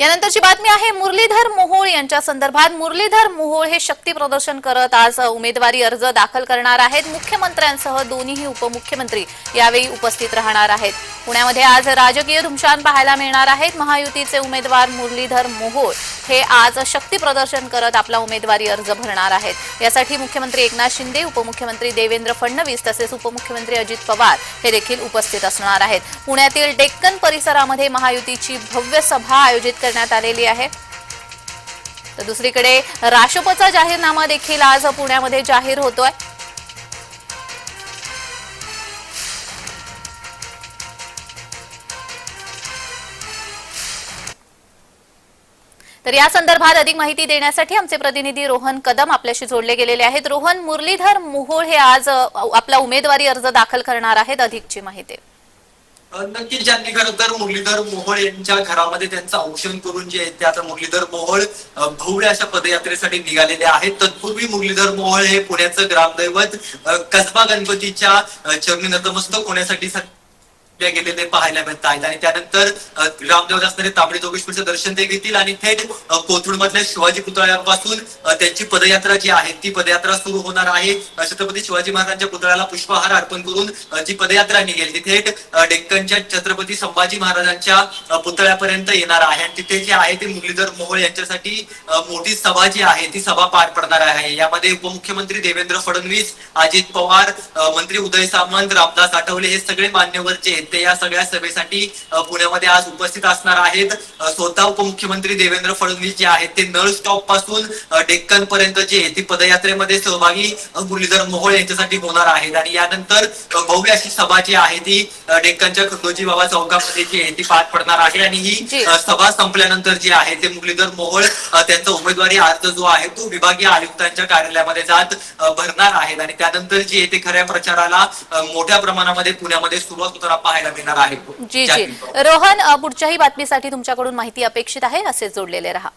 यानंतरची बातमी आहे मुरलीधर मोहोळ यांच्या संदर्भात मुरलीधर मोहोळ हे शक्ती प्रदर्शन करत आज उमेदवारी अर्ज दाखल करणार आहेत. मुख्यमंत्र्यांसह दोन्हीही उपमुख्यमंत्री यावेळी उपस्थित राहणार आहेत. पुण्यामध्ये आज राजकीय धुमशान पाहायला मिळणार आहेत. महायुतीचे उमेदवार मुरलीधर मोहोळ हे आज शक्ती प्रदर्शन करत आपला उमेदवारी अर्ज भरणार आहेत. यासाठी मुख्यमंत्री एकनाथ शिंदे उपमुख्यमंत्री देवेंद्र फडणवीस तसेच उपमुख्यमंत्री अजित पवार हे देखील उपस्थित असणार आहेत. पुण्यातील डेक्कन परिसरामध्ये महायुतीची भव्य सभा आयोजित करण्यात आलेली आहे. तर दुसरीकडे राष्ट्रपचा जाहीरनामा देखील आज पुण्यामध्ये जाहीर होतोय. तर या संदर्भात अधिक माहिती देण्यासाठी आमचे प्रतिनिधी रोहन कदम आपल्याशी जोडले गेलेले आहेत. रोहन मुरलीधर मोहोळ हे आज आपला उमेदवारी अर्ज दाखल करणार आहेत अधिकची माहिती. नक्कीच ज्यांनी खरं तर मुरलीधर मोहोळ यांच्या घरामध्ये त्यांचं औषण करून जे आहे ते आता मुरलीधर मोहोळ भोवळ्या भव्य अशा पदयात्रेसाठी निघालेले आहेत. तत्पूर्वी मुरलीधर मोहोळ हे पुण्याचं ग्रामदैवत कसबा गणपतीच्या चरणी नतमस्तक होण्यासाठी सध्या गेलेले पाहायला मिळत आहेत आणि त्यानंतर अ, ग्रामदेवत असणारे तांबडी जोगेश्वरचं दर्शन ते घेतील आणि थेट कोथरूड मधल्या शिवाजी पुतळ्यापासून त्यांची पदयात्रा जी आहे ती पदयात्रा सुरू होणार आहे. छत्रपती शिवाजी महाराजांच्या पुतळ्याला पुष्पहार अर्पण करून जी पदयात्रा निघेल ती थेट डेक्कनच्या छत्रपती संभाजी महाराजांच्या पुतळ्यापर्यंत येणार आहे. आणि तिथे जे आहे ते मुरलीधर मोहोळ यांच्यासाठी मोठी सभा जी आहे ती सभा पार पडणार आहे. यामध्ये उपमुख्यमंत्री देवेंद्र फडणवीस अजित पवार मंत्री उदय सामंत रामदास आठवले हे सगळे मान्यवर जे आहेत. ते या सगळ्या सभेसाठी पुण्यामध्ये आज उपस्थित असणार आहेत. स्वतः उपमुख्यमंत्री देवेंद्र फडणवीस जे आहेत ते नळ स्टॉपपासून डेक्कन पर्यंत जे आहे ती पदयात्रेमध्ये सहभागी मुरलीधर मोहोळ यांच्यासाठी होणार आहेत. आणि यानंतर भव्य अशी सभा जी आहे ती डेक्कनच्या खंडोजी बाबा चौकामध्ये जी आहे ती पार पडणार आहे. आणि ही सभा संपल्यानंतर जे आहे ते मुरलीधर मोहोळ त्यांचा उमेदवारी अर्ज जो आहे तो विभागीय आयुक्तांच्या कार्यालयामध्ये जात भरणार आहेत. आणि त्यानंतर जे आहे ते खऱ्या प्रचाराला मोठ्या प्रमाणामध्ये पुण्यामध्ये सुरुवात होताना पाहायला मिळणार आहे. जी जी. रोहन पुढच्याही बातमीसाठी तुमच्याकडून माहिती अपेक्षित आहे. असे जोडलेले रहा.